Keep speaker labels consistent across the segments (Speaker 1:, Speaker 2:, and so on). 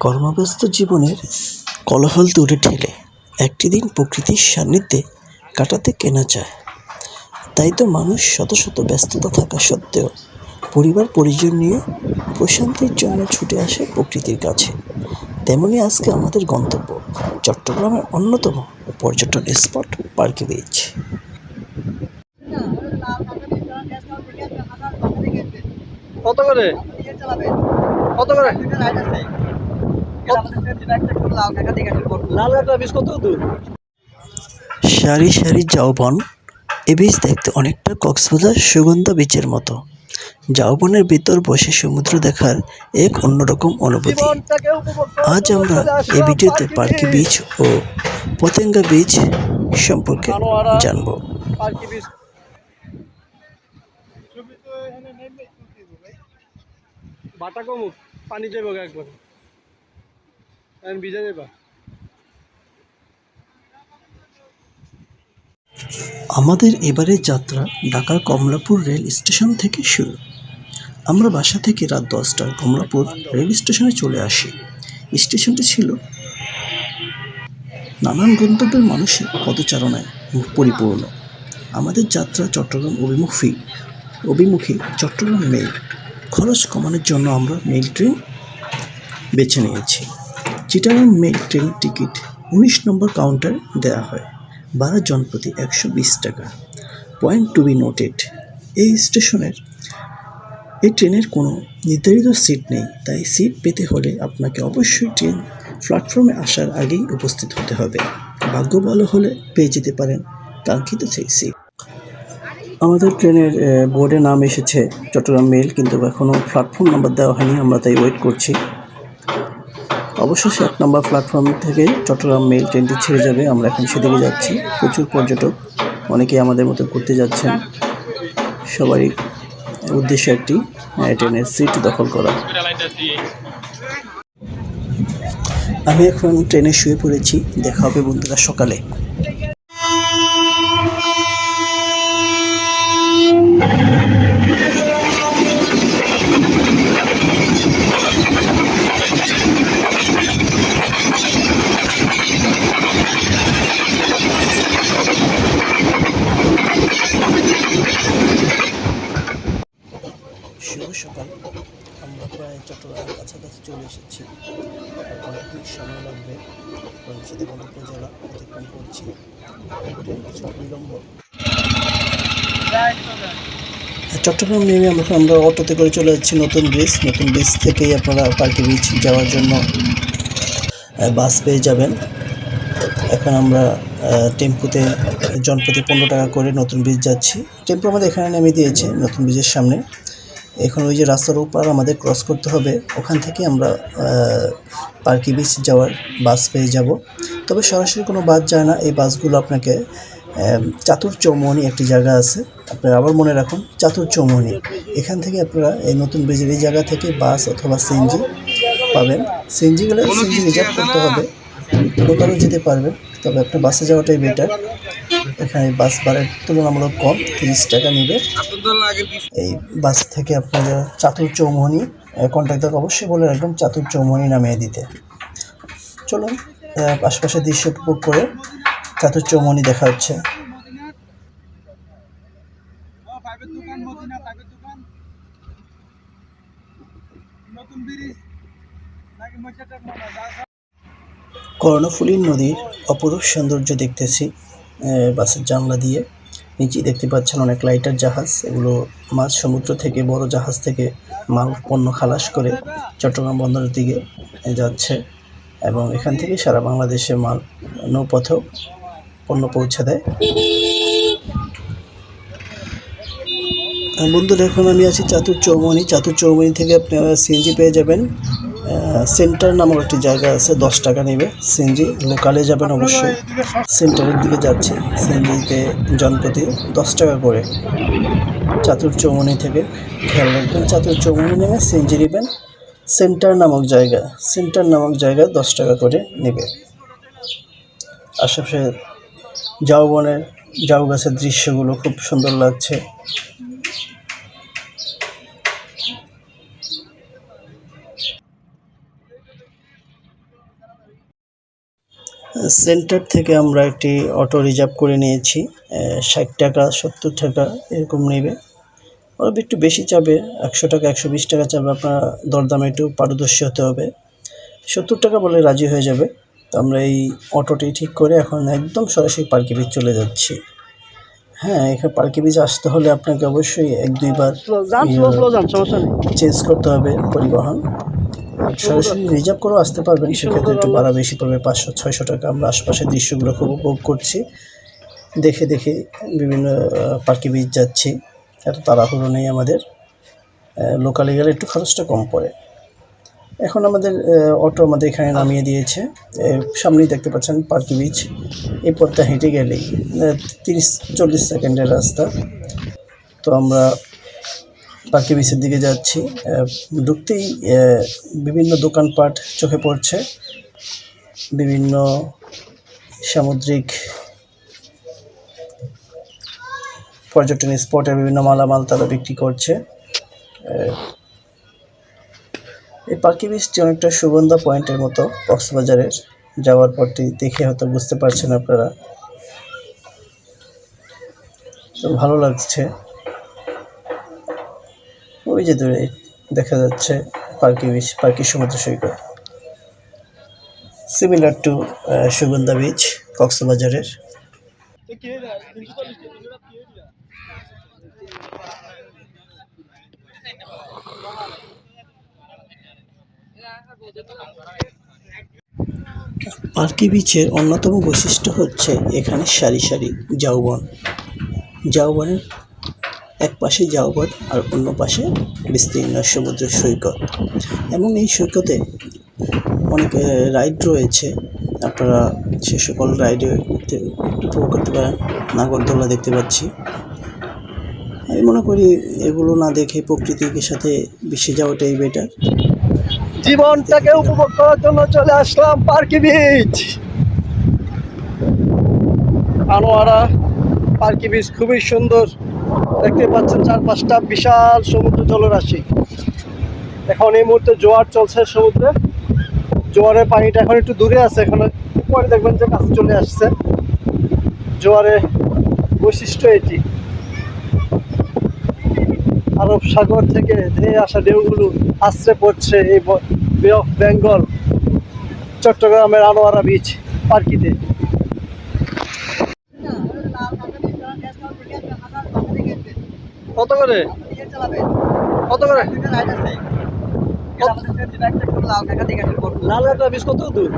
Speaker 1: কর্মব্যস্ত জীবনের কোলাহল দূরে ঠেলে একটি দিন প্রকৃতির সান্নিধ্যে কাটাতে কেনা চায় তাই তো মানুষ শত শত ব্যস্ততা থাকা সত্ত্বেও পরিবার পরিজন নিয়ে প্রশান্তির জন্য ছুটে আসে প্রকৃতির কাছে। তেমনি আজকে আমাদের গন্তব্য চট্টগ্রামের অন্যতম পর্যটন স্পট পার্কে বিচ।
Speaker 2: কত করে? কত করে? লাল কাঁকড়া বীজ কত দূর?
Speaker 1: সারি সারি জাউবন এ বীজ দেখতে অনেকটা কক্সবাজার সুগন্ধা বিচের মতো। জাউবনের ভিতর বসে সমুদ্র দেখার এক অন্যরকম অনুভূতি। আজ আমরা এই ভিডিওতে পার্কি বিচ ও পতেঙ্গা বিচ সম্পর্কে জানব।
Speaker 2: পার্কি বাটা কমুক পানি যাব একবার।
Speaker 1: আমাদের এবারের যাত্রা ঢাকার কমলাপুর রেল স্টেশন থেকে শুরু। আমরা বাসা থেকে রাত দশটায় কমলাপুর রেল স্টেশনে চলে আসি। স্টেশনটি ছিল নানান গন্তব্যের মানুষের পদচারণায় পরিপূর্ণ। আমাদের যাত্রা চট্টগ্রাম অভিমুখী অভিমুখী চট্টগ্রাম মেল খরচ কমানোর জন্য আমরা মেল ট্রেন বেছে নিয়েছি। চিটাগাং মেল ট্রেন টিকিট উনিশ নম্বর কাউন্টারে দেওয়া হয় বারো জন প্রতি একশো বিশ টাকা। পয়েন্ট টু বি নোটেড, এই স্টেশনের, এই ট্রেনের কোনো নির্ধারিত সিট নেই, তাই সিট পেতে হলে আপনাকে অবশ্যই ট্রেন প্ল্যাটফর্মে আসার আগেই উপস্থিত হতে হবে। ভাগ্য ভালো হলে পেয়ে যেতে পারেন কাঙ্ক্ষিত সেই সিট। আমাদের ট্রেনের বোর্ডে নাম এসেছে চট্টগ্রাম মেল কিন্তু এখনও প্ল্যাটফর্ম নাম্বার দেওয়া হয়নি, আমরা তাই ওয়েট করছি। অবশেষে এক নম্বর প্ল্যাটফর্ম থেকে চট্টগ্রাম মেল ট্রেনটি ছেড়ে যাবে। আমরা এখন সেদিকে যাচ্ছি। প্রচুর পর্যটক অনেকেই আমাদের মতো ঘুরতে যাচ্ছেন। সবারই উদ্দেশ্য একটি ট্রেনের সিট দখল করা। আমি এখন ট্রেনে শুয়ে পড়েছি। দেখা হবে বন্ধুরা সকালে শুভ সকাল আমরা প্রায় কাছাকাছি চলে এসেছি। আর সময় লাগবে। কারণ সীতাকুণ্ড উপজেলা অতিক্রম করছি কিছু বিলম্ব। চট্টগ্রাম নেমে আমরা আমরা অটোতে করে চলে যাচ্ছি নতুন ব্রিজ নতুন ব্রিজ থেকেই আপনারা পার্কি বিচ যাওয়ার জন্য বাস পেয়ে যাবেন। এখন আমরা টেম্পুতে জনপ্রতি পনেরো টাকা করে নতুন ব্রিজ যাচ্ছি। টেম্পু আমাদের এখানে নেমে দিয়েছে নতুন ব্রিজের সামনে। এখন ওই যে রাস্তার ওপার আমাদের ক্রস করতে হবে ওখান থেকে আমরা পার্কি বিচ যাওয়ার বাস পেয়ে যাব। তবে সরাসরি কোনো বাস যায় না এই বাসগুলো আপনাকে আহ, চাতুর চৌমনি একটি জায়গা আছে আপনারা আবার মনে রাখুন চাতুর চৌমনি এখান থেকে আপনারা এই নতুন ব্রিজের এই জায়গা থেকে বাস অথবা সিএনজি পাবেন। সিএনজি গেলে সিএনজি রিজার্ভ করতে হবে। লোকালও যেতে পারবেন তবে আপনার বাসে যাওয়াটাই বেটার এখানে বাস ভাড়া তুলনামূলক কম, তিরিশ টাকা নেবে। এই বাস থেকে আপনারা চাতুর চৌমনি কন্ট্রাক্টর অবশ্যই বলে রাখবেন, চাতুর চৌমনি নামিয়ে দিতে। চলুন আশপাশের দৃশ্য উপভোগ করে চাতুর চৌমনি দেখা হচ্ছে। কর্ণফুলীর নদীর অপরূপ সৌন্দর্য দেখতেছি। বাসের জানলা দিয়ে। নিচে দেখতে পাচ্ছেন অনেক লাইটার জাহাজ। এগুলো মাছ সমুদ্র থেকে, বড় জাহাজ থেকে মাল পণ্য খালাস করে চট্টগ্রাম বন্দরের দিকে যাচ্ছে। এবং এখান থেকে সারা বাংলাদেশে মাল নৌপথেও পণ্য পৌঁছে দেয়। বন্ধুরা, এখন আমি আছি চাতুর চৌমনি চাতুর চৌমনি থেকে আপনারা সিএনজি পেয়ে যাবেন। সেন্টার নামক একটি জায়গা আছে, দশ টাকা নেবে। সিএনজি লোকালে যাবেন অবশ্যই। সেন্টারের দিকে যাচ্ছি, সিএনজিতে জনপ্রতি দশ টাকা করে। চাতুর চৌমনি থেকে খেয়াল রাখবেন, চাতুর চৌমনি নেমে সিএনজি নেবেন। সেন্টার নামক জায়গা সেন্টার নামক জায়গায় দশ টাকা করে নেবে। আশেপাশে জাউবনের জাউ গাছের দৃশ্যগুলো খুব সুন্দর লাগছে। সেন্টার থেকে আমরা একটি অটো রিজার্ভ করে নিয়েছি ষাট টাকা সত্তর টাকা এরকম নেবে। ওরা একটু বেশি চাবে একশো টাকা একশো বিশ টাকা চাবে আপনার দরদামে একটু পারদর্শী হতে হবে। সত্তর টাকা বলে রাজি হয়ে যাবে। তো আমরা এই অটোটি ঠিক করে এখন একদম সরাসরি পার্কে বিচ চলে যাচ্ছি। হ্যাঁ এখানে পার্কে বিচ আসতে হলে আপনাকে অবশ্যই এক দুইবার চেঞ্জ করতে হবে পরিবহন। সরাসরি রিজার্ভ করেও আসতে পারবেন, সেক্ষেত্রে একটু ভাড়া বেশি পড়বে পাঁচশো, ছয়শো টাকা আমরা আশপাশের দৃশ্যগুলো খুব উপভোগ করছি। দেখে দেখে বিভিন্ন পার্কে বিচ যাচ্ছি। এত তাড়াহুড়ো নেই আমাদের। লোকালে গেলে একটু খরচটা কম পড়ে। এখন আমাদের অটো আমাদের এখানে নামিয়ে দিয়েছে। সামনেই দেখতে পাচ্ছেন পার্কি বিচ এই পথটা হেঁটে গেলেই তিরিশ, চল্লিশ সেকেন্ডের রাস্তা। তো আমরা পার্কি বিচের দিকে যাচ্ছি। ঢুকতেই বিভিন্ন দোকানপাট চোখে পড়ছে। বিভিন্ন সামুদ্রিক পর্যটন স্পটে বিভিন্ন মালামাল তারা বিক্রি করছে। এই পার্কি বিচটি অনেকটা সুগন্ধা পয়েন্টের মতো কক্সবাজারের। যাওয়ার পরটি দেখে হয়তো বুঝতে পারছেন আপনারা। তো ভালো লাগছে। ওই যে দূরে দেখা যাচ্ছে পার্কি বিচ, পার্কি সমুদ্র সৈকত। সিমিলার টু সুগন্ধা বিচ কক্সবাজারের। পার্কি বিচের অন্যতম বৈশিষ্ট্য হচ্ছে এখানে সারি সারি ঝাউবন ঝাউবনের এক পাশে ঝাউবন আর অন্য পাশে বিস্তীর্ণ সমুদ্র সৈকত। এবং এই সৈকতে অনেক রাইড রয়েছে। আপনারা সে সকল রাইডে উঠতে উপভোগ করতে পারেন। নাগরদোলা দেখতে পাচ্ছি। আমি মনে করি এগুলো না দেখে প্রকৃতির সাথে মিশে যাওয়াটাই বেটার
Speaker 2: জীবনটাকে উপভোগ করার জন্য চলে আসলাম পার্কি বিচ। আনোয়ারা পার্কি বিচ খুবই সুন্দর। দেখতে পাচ্ছেন চারপাশটা বিশাল সমুদ্র জলরাশি। এখন এই মুহূর্তে জোয়ার চলছে সমুদ্রে। জোয়ারের পানিটা এখন একটু দূরে আছে, এখন পরে দেখবেন যে কাছে চলে আসছে। জোয়ারের বৈশিষ্ট্য এটি। আরব সাগর থেকে ধেয়ে আসা ঢেউগুলো আশ্রে পড়ছে এই বে অফ বেঙ্গল চট্টগ্রামের আনোয়ারা বিচ পার্কিতে। কত করে? কত করে? লাল কত দূর?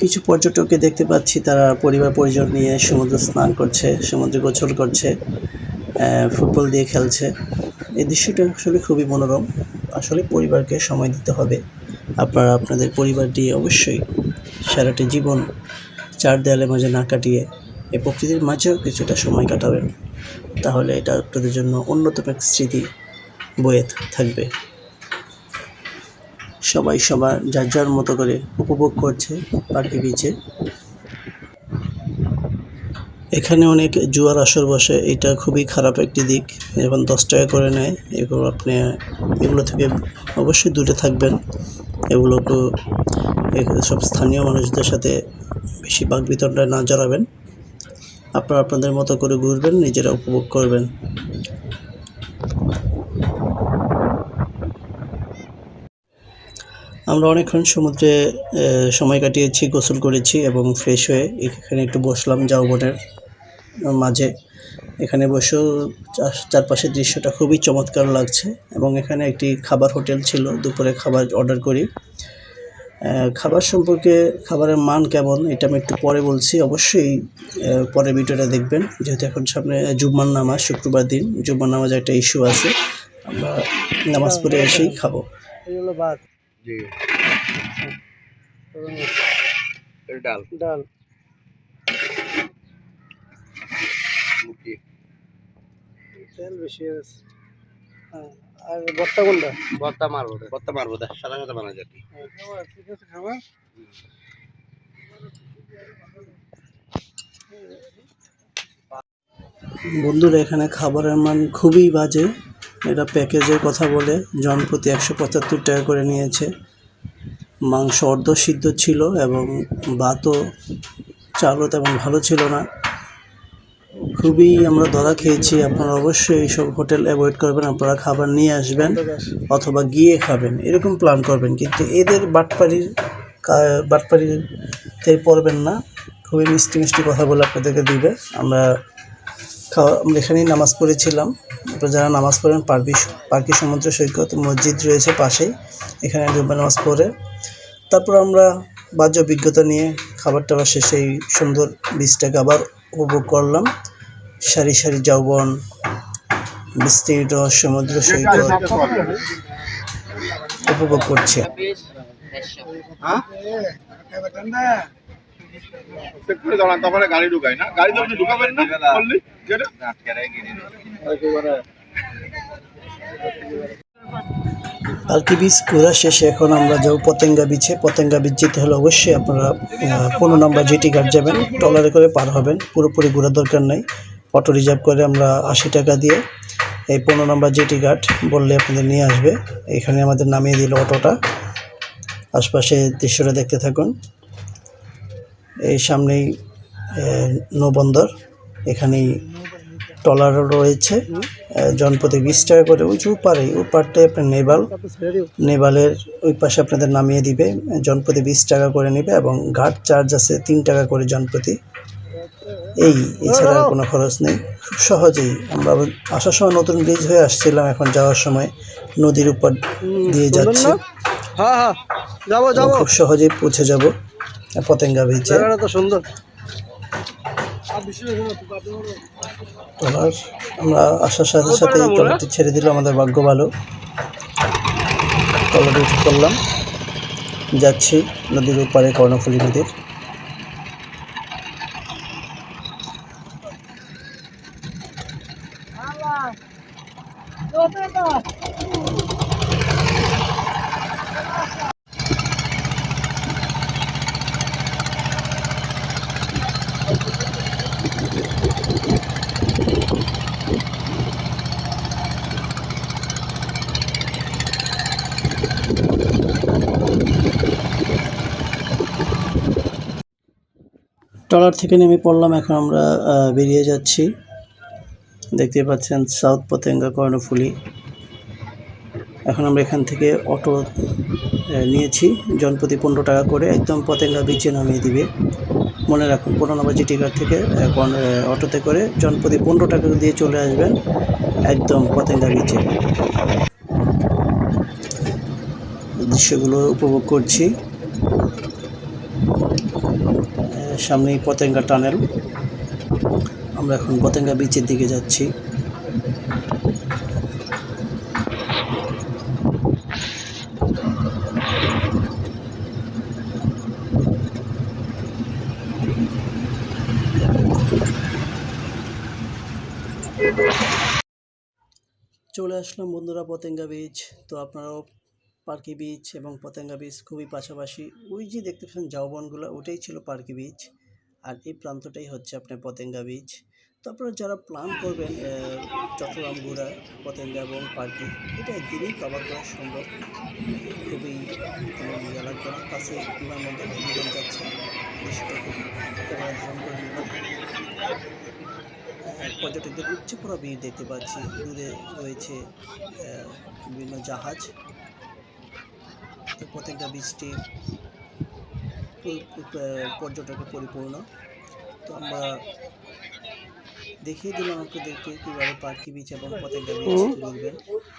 Speaker 1: কিছু পর্যটককে দেখতে পাচ্ছি, তারা পরিবার পরিজন নিয়ে সমুদ্র স্নান করছে, সমুদ্রে গোসল করছে ফুটবল দিয়ে খেলছে। এই দৃশ্যটা আসলে খুবই মনোরম। আসলে পরিবারকে সময় দিতে হবে। আপনারা আপনাদের পরিবার দিয়ে অবশ্যই সারাটি জীবন চার দেয়ালের মাঝে না কাটিয়ে এই প্রকৃতির মাঝেও কিছুটা সময় কাটাবেন। তাহলে এটা আপনাদের জন্য অন্যতম এক স্মৃতি বয়ে থাকবে। সবাই সবার যার যার মতো করে উপভোগ করছে পার্কি বিচে। এখানে অনেক জুয়ার আসর বসে, এটা খুবই খারাপ একটি দিক। এখন দশ টাকা করে নেয়, এগুলো আপনি, এগুলো থেকে অবশ্যই দূরে থাকবেন। এগুলো সব স্থানীয় মানুষদের সাথে বেশি বাক বিতরণটা না জড়াবেন আপনারা আপনাদের মতো করে ঘুরবেন, নিজেরা উপভোগ করবেন। আমরা অনেকক্ষণ সমুদ্রে সময় কাটিয়েছি, গোসল করেছি এবং ফ্রেশ হয়ে এখানে একটু বসলাম ঝাউবনের মাঝে। এখানে বসেও চার- চারপাশের দৃশ্যটা খুবই চমৎকার লাগছে এবং এখানে একটি খাবার হোটেল ছিল, দুপুরে খাবার অর্ডার করি। খাবার সম্পর্কে খাবারের মান কেমন, এটা আমি একটু পরে বলছি, অবশ্যই পরের ভিডিওটা দেখবেন। যেহেতু এখন সামনে জুম্মার নামাজ, শুক্রবার দিন, জুম্মার নামাজ একটা ইস্যু আছে, আমরা নামাজ পড়ে এসেই খাব।
Speaker 3: জি। ডাল।
Speaker 2: ডাল। তেল বেশি আছে। হ্যাঁ আর কোনটা?
Speaker 3: মারবো মারবো দা সাদা সাদা বানা যায়
Speaker 2: খাবার ঠিক আছে খাবার
Speaker 1: বন্ধুরা এখানে খাবারের মান খুবই বাজে। এটা প্যাকেজের কথা বলে। জন প্রতি একশো পঁচাত্তর টাকা করে নিয়েছে। মাংস অর্ধ সিদ্ধ ছিল এবং ভাতও চালও তেমন ভালো ছিল না। খুবই আমরা ধরা খেয়েছি। আপনারা অবশ্যই এইসব হোটেল অ্যাভয়েড করবেন। আপনারা খাবার নিয়ে আসবেন অথবা গিয়ে খাবেন। এরকম প্ল্যান করবেন। কিন্তু এদের বাটপাড়ির বাটপাড়িতে পড়বেন না। খুবই মিষ্টি মিষ্টি কথা বলে আপনাদেরকে দিবে। আমরা খাওয়া, আমরা এখানেই নামাজ পড়েছিলাম। আপনারা যারা নামাজ পড়েন, পার্কি পার্কি সমুদ্র সৈকত, মসজিদ রয়েছে পাশেই, এখানে জুম্মা নামাজ পড়ে। তারপর আমরা বাহ্য অভিজ্ঞতা নিয়ে খাবার টাবার শেষে এই সুন্দর বীজটাকে আবার উপভোগ করলাম। সারি সারি যৌবন বিস্তৃত সমুদ্র সৈকত উপভোগ করছে।
Speaker 4: চেক করে দাঁড়ান তারপরে গাড়ি ঢুকাই না। গাড়ি তো ঢুকাবেন না বললি যেটা
Speaker 1: পালকি বীচ ঘোরা শেষে এখন আমরা যাব পতেঙ্গা বিচে। পতেঙ্গা বিচ যেতে হলে অবশ্যই আপনারা পনেরো নম্বর জিটি ঘাট যাবেন। ট্রলারে করে পার হবেন। পুরোপুরি ঘোরার দরকার নেই। অটো রিজার্ভ করে আমরা আশি টাকা দিয়ে এই পনেরো নম্বর জিটি ঘাট বললে আপনাদের নিয়ে আসবে। এখানে আমাদের নামিয়ে দিল অটোটা। আশপাশে দৃশ্যটা দেখতে থাকুন। এই সামনেই নৌবন্দর। এখানেই ট্রলারও রয়েছে। জনপ্রতি বিশ টাকা করে। উঁচু পারে ওই পারটাই আপনার নেভাল নেভালের ওই পাশে আপনাদের নামিয়ে দিবে। জনপ্রতি বিশ টাকা করে নেবে এবং ঘাট চার্জ আছে তিন টাকা করে জনপ্রতি এই এছাড়া আর কোনো খরচ নেই। খুব সহজেই আমরা আসার সময় নতুন ব্রিজ হয়ে আসছিলাম এখন যাওয়ার সময়। নদীর উপর দিয়ে যাচ্ছি।
Speaker 2: হ্যাঁ হ্যাঁ
Speaker 1: খুব সহজেই পৌঁছে যাব। পতেঙ্গা বিচে
Speaker 2: জায়গাটা তো সুন্দর।
Speaker 1: ট্রলার আমরা আসার সাথে সাথে ট্রলারটি ছেড়ে দিল আমাদের ভাগ্য ভালো। ট্রলারে উঠে পড়লাম। যাচ্ছি নদীর ওপারে কর্ণফুলী নদীর। ট্রলার থেকে নেমে পড়লাম, এখন আমরা বেরিয়ে যাচ্ছি। দেখতে পাচ্ছেন, সাউথ পতেঙ্গা কর্ণফুলি। এখন আমরা এখান থেকে অটো নিয়েছি। জনপ্রতি পনেরো টাকা করে একদম পতেঙ্গা বিচে নামিয়ে দিবে। মনে রাখুন পনেরো নম্বর জিটি ঘাট থেকে অটোতে করে জনপ্রতি পনেরো টাকা দিয়ে চলে আসবেন একদম পতেঙ্গা বিচে দৃশ্যগুলো উপভোগ করছি। সামনেই পতেঙ্গা টানেল। আমরা এখন পতেঙ্গা বিচের দিকে যাচ্ছি। চলে আসলাম বন্ধুরা পতেঙ্গা বিচ তো আপনারাও পার্কি বিচ এবং পতেঙ্গা বিচ খুবই পাশাপাশি। ওই যে দেখতে পাচ্ছেন ঝাউবনগুলো ওটাই ছিল পার্কি বিচ। আর এই প্রান্তটাই হচ্ছে আপনার পতেঙ্গা বিচ। তো আপনারা যারা প্ল্যান করবেন চট্টগ্রাম ঘোরা, পতেঙ্গা এবং পার্কি, এটা একদিনেই কভার করা সম্ভব। খুবই না। কাছে বিমানবন্দর বিমান যাচ্ছে। পর্যটকদের উপচে পড়া ভিড় দেখতে পাচ্ছি। দূরে রয়েছে বিভিন্ন জাহাজ। পতেঙ্গা বীজটি পর্যটকে পরিপূর্ণ। তো আমরা দেখিয়ে দিলাম আপনাদেরকে কীভাবে পার্কি বিচ এবং পতেঙ্গা বিচ
Speaker 2: হুম।
Speaker 1: ঘুরবেন।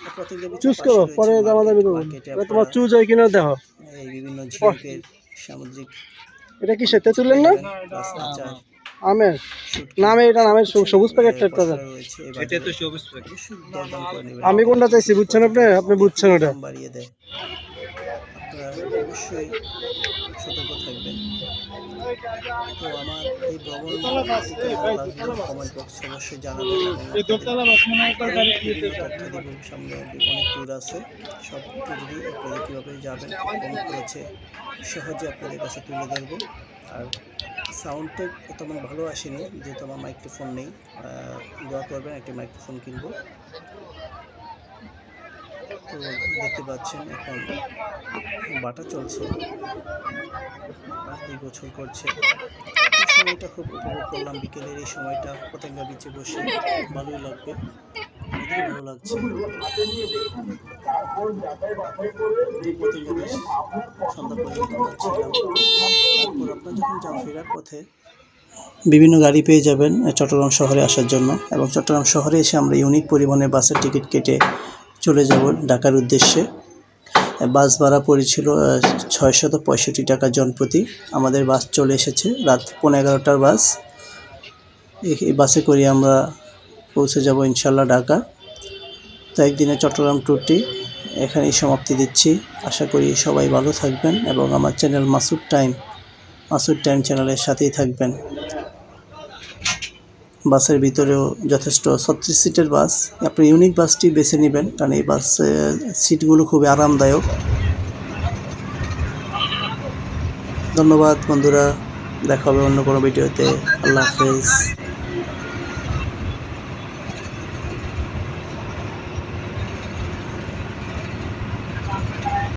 Speaker 1: আর
Speaker 2: চুজ করো পরে দামা দামি করব এটা তোমার চুজ হয় কিনা দেখো।
Speaker 1: এই বিভিন্ন ঝিনুকের সামুদ্রিক
Speaker 2: এটা কি সেতে তুললেন না? আমের। নামে এটা নামের সবুজ প্যাকেটটা। আমি কোনটা চাইছি বুঝছেন আপনি? আপনি বুঝছেন ওটা।
Speaker 1: বাড়িয়ে দেয়। অবশ্যই সতর্ক থাকবেন। তো আমার এই ভ্রমণ কমেন্ট বক্সে অবশ্যই জানাবেন। সামনে অনেক ট্যুর আছে। সব ট্যুরই আপনারা কীভাবে যাবেন। কম করেছে সহজে আপনাদের কাছে তুলে ধরবো। আর সাউন্ডটা তেমন ভালো আসেনি যেহেতু আমার মাইক্রোফোন নেই। দোয়া করবেন একটি মাইক্রোফোন কিনবো। তো দেখতে পাচ্ছেন এখন বাটা চলছে। এই বছর করছে। সময়টা খুব উপভোগ করলাম। বিকেলের এই সময়টা পতেঙ্গা বিচে বসে ভালোই লাগবে। ভালো লাগছে। আপনার যখন যান ফেরার পথে, বিভিন্ন গাড়ি পেয়ে যাবেন চট্টগ্রাম শহরে আসার জন্য। এবং চট্টগ্রাম শহরে এসে আমরা ইউনিক পরিবহনের বাসের টিকিট কেটে চলে যাব ঢাকার উদ্দেশ্যে। বাস ভাড়া পড়েছিল ছয়শত পঁয়ষট্টি টাকা জনপ্রতি। আমাদের বাস চলে এসেছে, রাত পনেরো এগারোটার বাস। এই- বাসে করে আমরা পৌঁছে যাব ইনশাল্লাহ ঢাকা। তো একদিনে চট্টগ্রাম ট্যুরটি এখানেই সমাপ্তি দিচ্ছি। আশা করি সবাই ভালো থাকবেন এবং আমার channel Masud time Masud time চ্যানেলের সাথেই থাকবেন। বাসের ভিতরেও যথেষ্ট। ছত্রিশ সিটের বাস। আপনি ইউনিক বাসটি বেছে নেবেন, কারণ এই বাস সিটগুলো খুবই আরামদায়ক। ধন্যবাদ বন্ধুরা, দেখা হবে অন্য কোনো ভিডিওতে। আল্লাহ হাফেজ।